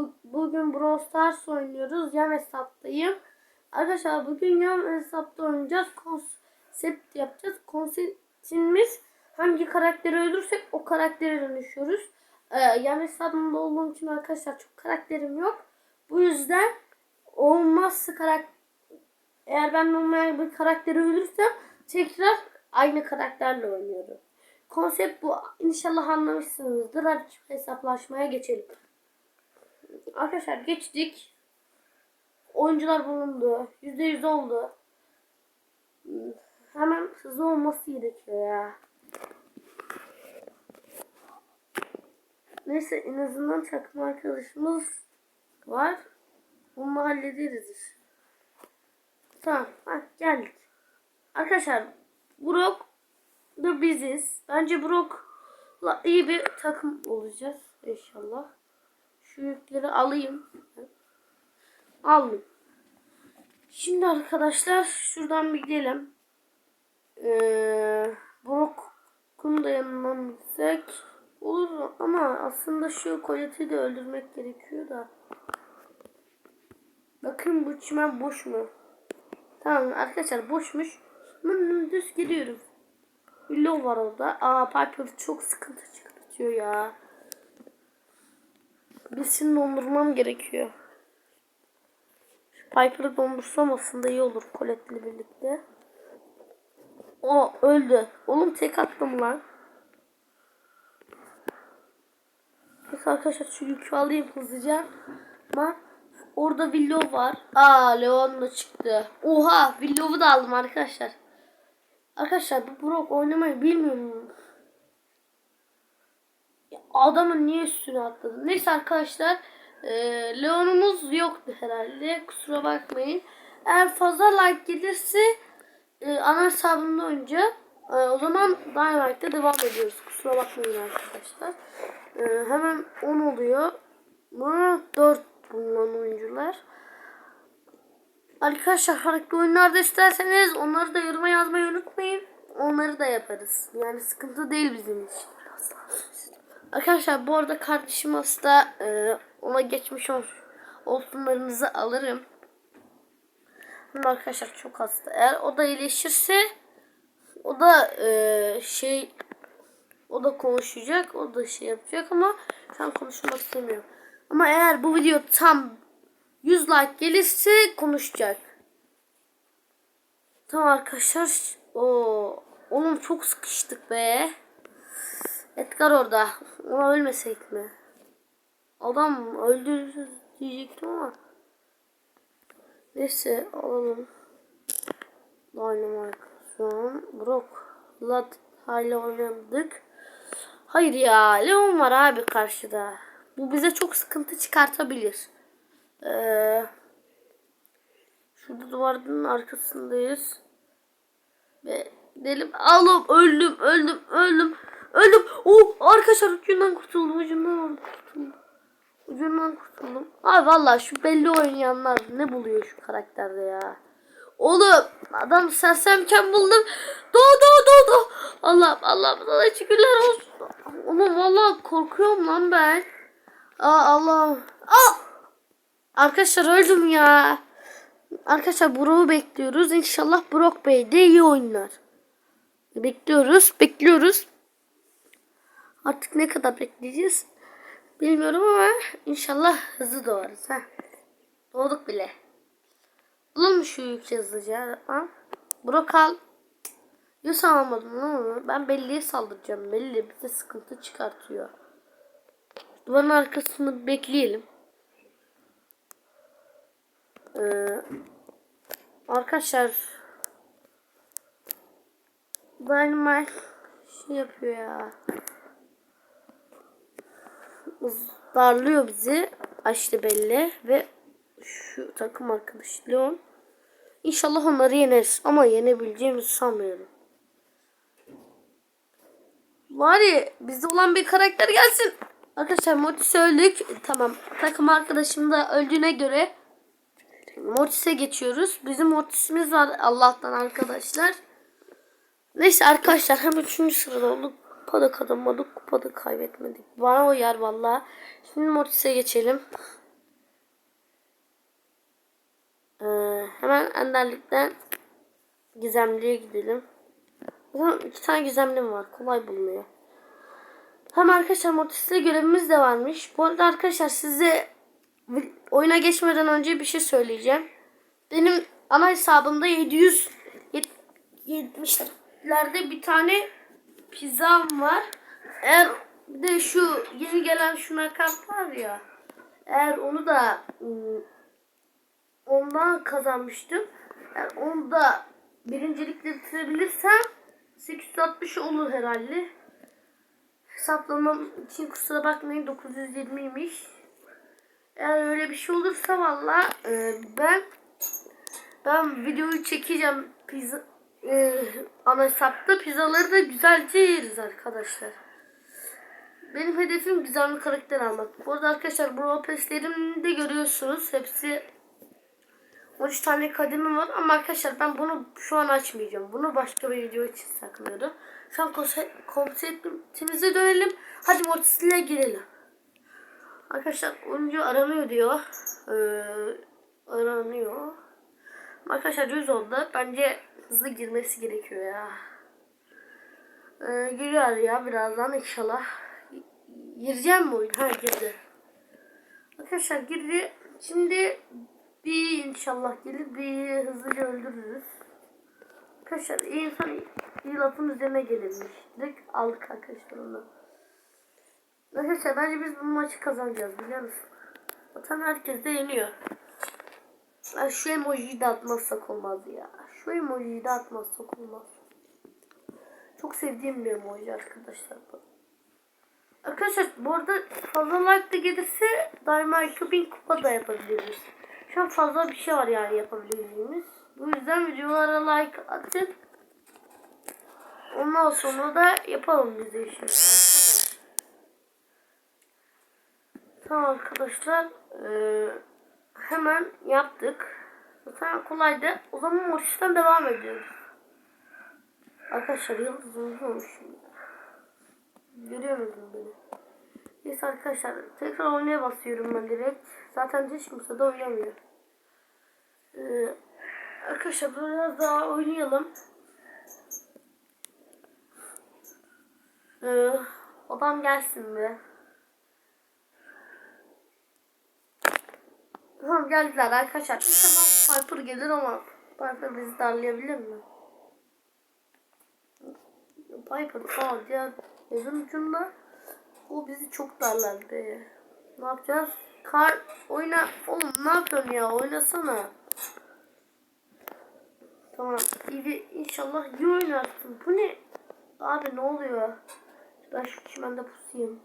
Bu, bugün Brawl Stars oynuyoruz. Yan hesaptayım. Arkadaşlar bugün yan hesapta oynayacağız. Konsept yapacağız. Konseptimiz hangi karakteri öldürürsek o karaktere dönüşüyoruz. Ee, yan hesabımda olduğum için arkadaşlar çok karakterim yok. Bu yüzden olmazsa karakter eğer ben normal bir karakteri öldürürsem tekrar aynı karakterle oynuyorum. Konsept bu. İnşallah anlamışsınızdır. Hadi hesaplaşmaya geçelim. Arkadaşlar geçtik. Oyuncular bulundu. %100 oldu. Hmm, Hemen hızlı olması gerekiyor ya. Neyse en azından takım arkadaşımız var. Bunu hallederiz. Tamam. Ha, geldik. Arkadaşlar Brock da biziz. Bence Brock'la iyi bir takım olacağız inşallah. Şu yükleri alayım. Aldım. Şimdi arkadaşlar şuradan bir gidelim. Ee, Brock'un da yanından gitsek olur ama aslında şu Colette'i de öldürmek gerekiyor da. Bakın bu çimen boş mu? Tamam arkadaşlar boşmuş. Ben düz gidiyorum. Willow var orada. Aa Piper çok sıkıntı çıkartıyor ya. Birisini dondurmam gerekiyor. Şu Piper'ı dondursam aslında iyi olur Colette'le birlikte. O öldü. Oğlum tek attım lan. Neyse arkadaşlar şu yükü alayım hızlıca. Ama orada Willow var. Aa Leon da çıktı. Oha Willow'u da aldım arkadaşlar. Arkadaşlar bu Brock oynamayı bilmiyorum. Adamın niye üstüne atladı? Neyse arkadaşlar. E, Leon'umuz yoktu herhalde. Kusura bakmayın. Eğer fazla like gelirse e, ana hesabımda oynayacağım. E, o zaman Dynamite'da devam ediyoruz. Kusura bakmayın arkadaşlar. E, hemen 10 oluyor. Buna 4 bulunan oyuncular. Arkadaşlar farklı oyunlarda isterseniz onları da yoruma yazmayı unutmayın. Onları da yaparız. Yani sıkıntı değil bizim için. Arkadaşlar bu arada kardeşim hasta. Ee, ona geçmiş ol olsunlarınızı alırım. Ama arkadaşlar çok hasta. Eğer o da iyileşirse o da e, şey o da konuşacak. O da şey yapacak ama şu an konuşmak istemiyorum. Ama eğer bu video tam 100 like gelirse konuşacak. Tamam arkadaşlar. O oğlum çok sıkıştık be. Edgar orada. Ona ölmesek mi? Adam öldü diyecektim ama. Neyse alalım. Dynamite şu an. Brock. Lat hala oynadık. Hayır ya. Leon var abi karşıda. Bu bize çok sıkıntı çıkartabilir. Ee, şurada duvarın arkasındayız. Ve delim alım öldüm öldüm öldüm öldüm. Oh arkadaşlar ucundan kurtuldum ucundan kurtuldum. Ucundan kurtuldum. Abi vallahi şu belli oynayanlar ne buluyor şu karakterde ya. Oğlum adam sersemken buldum. Do do do do. Allah Allah sana şükürler olsun. Oğlum vallahi korkuyorum lan ben. Aa Allah. Aa! Arkadaşlar öldüm ya. Arkadaşlar Brock'u bekliyoruz. İnşallah Brock Bey de iyi oynar. Bekliyoruz. Bekliyoruz. Artık ne kadar bekleyeceğiz? Bilmiyorum ama inşallah hızlı doğarız. Ha. Doğduk bile. Bulalım şu yükü hızlıca. Ha? Brock al. Yus almadım lan onu. Ben belliye saldıracağım. Belli bize sıkıntı çıkartıyor. Duvarın arkasını bekleyelim. Ee, arkadaşlar Dynamite şey yapıyor ya. Darlıyor bizi. Açtı belli ve şu takım arkadaş Leon. İnşallah onları yeneriz ama yenebileceğimizi sanmıyorum. Ya bizde olan bir karakter gelsin. Arkadaşlar Mortis öldük. Tamam. Takım arkadaşım da öldüğüne göre Mortis'e geçiyoruz. Bizim Mortis'imiz var Allah'tan arkadaşlar. Neyse arkadaşlar hem 3. sırada olduk. Kupada kazanmadık, kupada kaybetmedik. Var o yer valla. Şimdi Mortis'e geçelim. Ee, hemen Enderlik'ten Gizemli'ye gidelim. Zaten iki tane gizemlim var. Kolay bulunuyor. Hem arkadaşlar Mortis'le görevimiz de varmış. Bu arada arkadaşlar size oyuna geçmeden önce bir şey söyleyeceğim. Benim ana hesabımda 770'lerde bir tane pizzam var. Eğer bir de şu yeni gelen şuna kart var ya. Eğer onu da ım, ondan kazanmıştım. Eğer onu da birincilikle bitirebilirsem 860 olur herhalde. Hesaplamam için kusura bakmayın 920'ymiş. Eğer öyle bir şey olursa valla e, ben ben videoyu çekeceğim pizza e, ana hesapta pizzaları da güzelce yeriz arkadaşlar. Benim hedefim gizemli karakter almak. Bu arada arkadaşlar bu roleplay'lerimi de görüyorsunuz. Hepsi 13 tane kademi var ama arkadaşlar ben bunu şu an açmayacağım. Bunu başka bir video için saklıyorum. Şu an konse- konseptimize dönelim. Hadi Mortis ile girelim. Arkadaşlar oyuncu aranıyor diyor. Ee, aranıyor. Arkadaşlar 100 oldu. Bence hızlı girmesi gerekiyor ya. Ee, giriyor ya birazdan inşallah. Gireceğim mi oyun? Ha girdi. Arkadaşlar girdi. Şimdi bir inşallah gelir bir hızlıca öldürürüz. Arkadaşlar insan iyi lafın üzerine gelirmiş. Direkt aldık arkadaşlar onu. Arkadaşlar bence biz bu maçı kazanacağız biliyor musun? Zaten herkes de yeniyor. Şu emojiyi de atmazsak olmaz ya. Şu emojiyi de atmazsak olmaz. Çok sevdiğim bir emoji arkadaşlar bu. Arkadaşlar bu arada fazla like de gelirse daima 2000 kupa da yapabiliriz. Şu an fazla bir şey var yani yapabileceğimiz. Bu yüzden videolara like atın. Ondan sonra da yapalım biz de işimizi arkadaşlar. Tamam arkadaşlar. Ee, hemen yaptık. Zaten kolaydı. O zaman Mortis'ten devam ediyoruz. Arkadaşlar yıldız olmuş şimdi. Görüyor musun beni? Neyse arkadaşlar tekrar oynaya basıyorum ben direkt. Zaten hiç kimse de oynamıyor. Ee, arkadaşlar biraz daha oynayalım. Ee, odam gelsin be. Tamam geldiler arkadaşlar. İnşallah Piper gelir ama Piper bizi darlayabilir mi? Piper aa diğer evin ucunda o bizi çok darlar be. Ne yapacağız? Kar oyna. Oğlum ne yapıyorsun ya? Oynasana. Tamam. İyi inşallah iyi oynarsın. Bu ne? Abi ne oluyor? Ben şu çimende pusayım.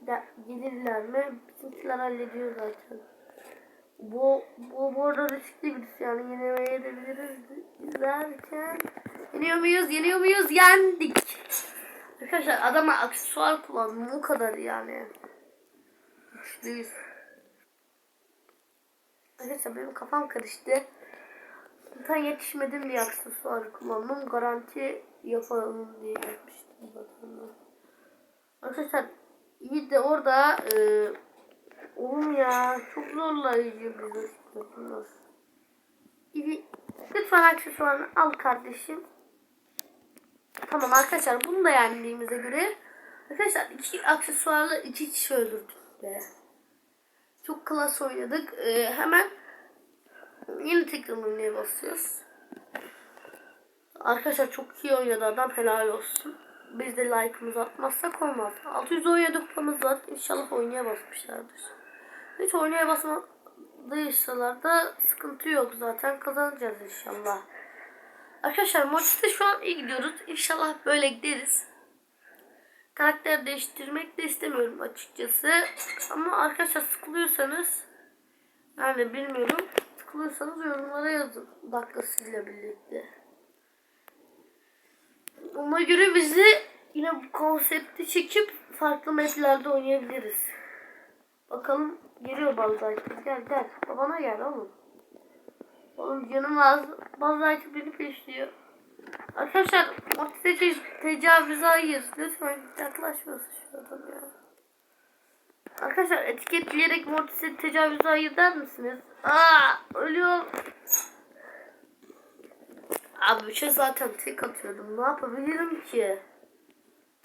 Bir de gelirler mi? Bizimkiler hallediyor zaten. Bu, bu, bu arada riskli birisi yani yenemeye de biliriz derken. Yeniyor muyuz? Yeniyor muyuz? Yendik. Arkadaşlar adama aksesuar kullandım. O kadar yani. Güçlüyüz. Arkadaşlar benim kafam karıştı. Zaten yetişmedim diye aksesuar kullandım. Garanti yapalım diye yapmıştım zaten. Arkadaşlar iyi de orada e, oğlum ya çok zorlayıcı bir. İyi lütfen aksesuarını al kardeşim. Tamam arkadaşlar bunu da yendiğimize göre arkadaşlar iki aksesuarla iki kişi öldürdük be. Çok klas oynadık. Ee, hemen yeni tekrar oynaya basıyoruz. Arkadaşlar çok iyi oynadı adam helal olsun. Biz de like'ımızı atmazsak olmaz. 617 kupamız var. İnşallah oynaya basmışlardır. Hiç oynaya basmadıysalar da sıkıntı yok zaten kazanacağız inşallah. Arkadaşlar maçta şu an iyi gidiyoruz. İnşallah böyle gideriz. Karakter değiştirmek de istemiyorum açıkçası. Ama arkadaşlar sıkılıyorsanız yani bilmiyorum. Sıkılıyorsanız yorumlara yazın. Dakikasıyla birlikte. Ona göre bizi yine bu konsepti çekip farklı maplerde oynayabiliriz. Bakalım geliyor Balzay. Gel gel. Babana gel oğlum. Oğlum canım az. Balzay beni peşliyor. Arkadaşlar Mortis'e te- tecavüze hayır. Lütfen yaklaşmasın şu adam ya. Arkadaşlar etiketleyerek Mortis'e tecavüze hayır der misiniz? Aa ölüyorum. Abi şey zaten tek atıyordum. Ne yapabilirim ki?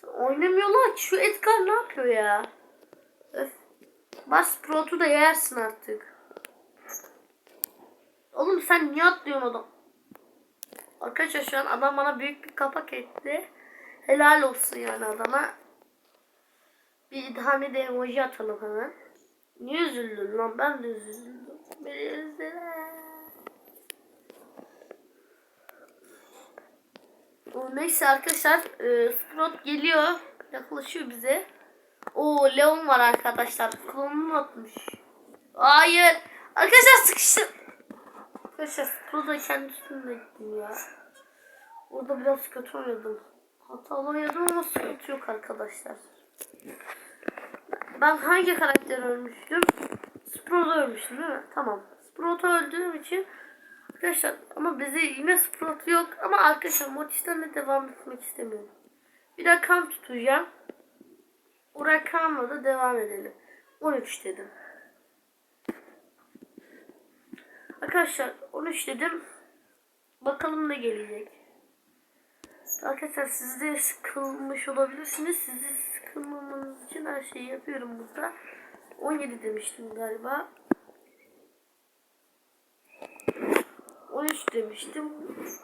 Oynamıyorlar ki. Şu Edgar ne yapıyor ya? Bas Pro'tu da yersin artık. Oğlum sen niye atlıyorsun adam? Arkadaşlar şu an adam bana büyük bir kapak etti. Helal olsun yani adama. Bir tane de emoji atalım hemen. Niye üzüldün lan? Ben de üzüldüm. Beni üzdüler. Neyse arkadaşlar e, Sprout geliyor. Yaklaşıyor bize. O Leon var arkadaşlar. Klonunu atmış. Hayır. Arkadaşlar sıkıştım. Arkadaşlar Sprout'a kendi üstümde gittim ya. Orada biraz kötü oynadım. Hatalı oynadım ama sıkıntı yok arkadaşlar. Ben hangi karakter ölmüştüm? Sprout'u ölmüştüm değil mi? Tamam. Sprout'u öldüğüm için Arkadaşlar ama bize yine Sprout yok ama arkadaşlar Mortis'ten de devam etmek istemiyorum. Bir rakam tutacağım. O rakamla da devam edelim. 13 dedim. Arkadaşlar 13 dedim. Bakalım ne gelecek. Arkadaşlar siz de sıkılmış olabilirsiniz. Sizi sıkılmamanız için her şeyi yapıyorum burada. 17 demiştim galiba. 13 demiştim.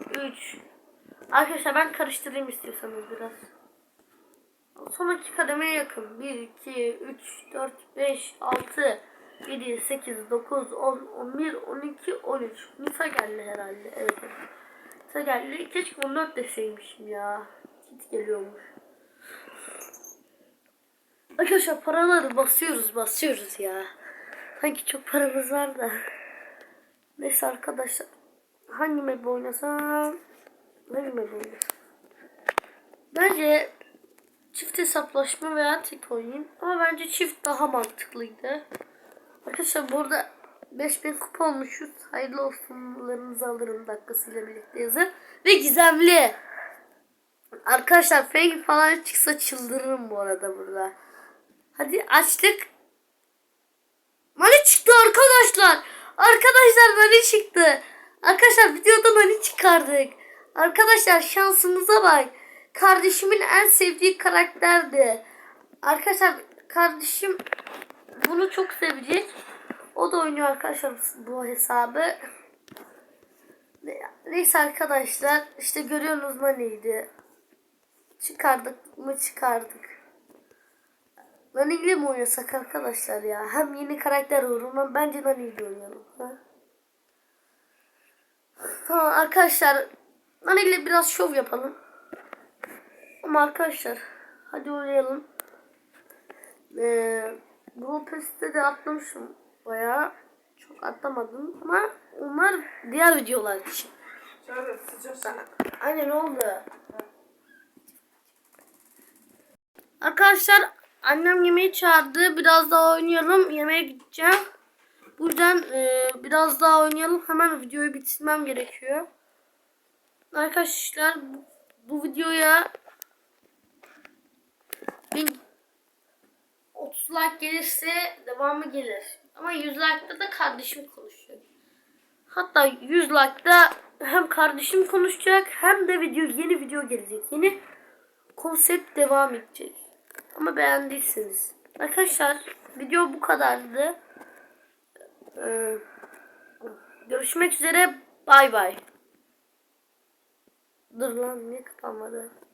3. Arkadaşlar ben karıştırayım istiyorsanız biraz. Sonraki kademeye yakın. 1, 2, 3, 4, 5, 6, 7, 8, 9, 10, 11, 12, 13. Nisa geldi herhalde. Evet. Nisa geldi. Keşke 14 deseymişim ya. Git geliyormuş. Arkadaşlar paraları basıyoruz basıyoruz ya. Sanki çok paramız var da. Neyse arkadaşlar. Hangi map oynasam? Hangi map oynasam? Bence çift hesaplaşma veya tek oynayayım. Ama bence çift daha mantıklıydı. Arkadaşlar burada 5000 kupa olmuşuz. Hayırlı olsunlarınızı alırım dakikasıyla birlikte yazın. Ve gizemli. Arkadaşlar fake falan çıksa çıldırırım bu arada burada. Hadi açtık. Nani çıktı arkadaşlar. Arkadaşlar nani çıktı. Arkadaşlar videoda nani çıkardık. Arkadaşlar şansımıza bak. Kardeşimin en sevdiği karakterdi. Arkadaşlar kardeşim bunu çok sevecek. O da oynuyor arkadaşlar bu hesabı. Ne- Neyse arkadaşlar işte görüyorsunuz neydi. Çıkardık mı çıkardık. Nani ile mi oynasak arkadaşlar ya? Hem yeni karakter uğruna bence Nani ile oynayalım. Ha? Tamam arkadaşlar. Nani ile biraz şov yapalım. Ama arkadaşlar hadi oynayalım. Ee, bu pestte de atlamışım bayağı. Çok atlamadım ama onlar diğer videolar için. Şöyle sıcak sıcak. Anne ne oldu? Arkadaşlar annem yemeği çağırdı. Biraz daha oynayalım. Yemeğe gideceğim. Buradan e, biraz daha oynayalım. Hemen videoyu bitirmem gerekiyor. Arkadaşlar bu, bu videoya 1000 30 like gelirse devamı gelir. Ama 100 like'da da kardeşim konuşuyor. Hatta 100 like'da hem kardeşim konuşacak hem de video yeni video gelecek. Yeni konsept devam edecek. Ama beğendiyseniz. Arkadaşlar video bu kadardı. Ee, görüşmek üzere. Bay bay. Dur lan niye kapanmadı?